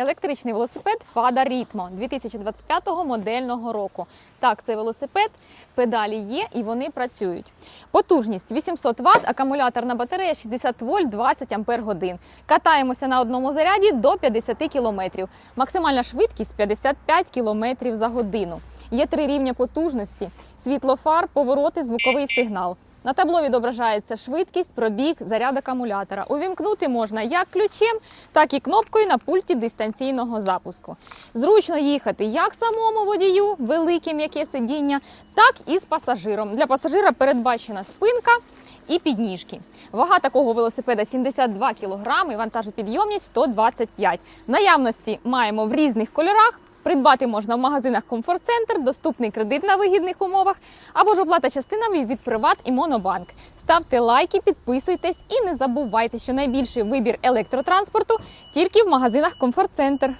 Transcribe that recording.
Електричний велосипед Fada Ritmo 2025 модельного року. Так, це велосипед, педалі є і вони працюють. Потужність 800 Вт, акумуляторна батарея 60 вольт 20 ампер годин. Катаємося на одному заряді до 50 км. Максимальна швидкість 55 км за годину. Є три рівня потужності: світло фар, повороти, звуковий сигнал. На табло відображається швидкість, пробіг, заряд акумулятора. Увімкнути можна як ключем, так і кнопкою на пульті дистанційного запуску. Зручно їхати як самому водію, велике м'яке сидіння, так і з пасажиром. Для пасажира передбачена спинка і підніжки. Вага такого велосипеда 72 кг, вантажопідйомність 125 В наявності маємо в різних кольорах. Придбати можна в магазинах Комфорт Центр, доступний кредит на вигідних умовах або ж оплата частинами від Приват і Монобанк. Ставте лайки, підписуйтесь і не забувайте, що найбільший вибір електротранспорту тільки в магазинах Комфорт Центр.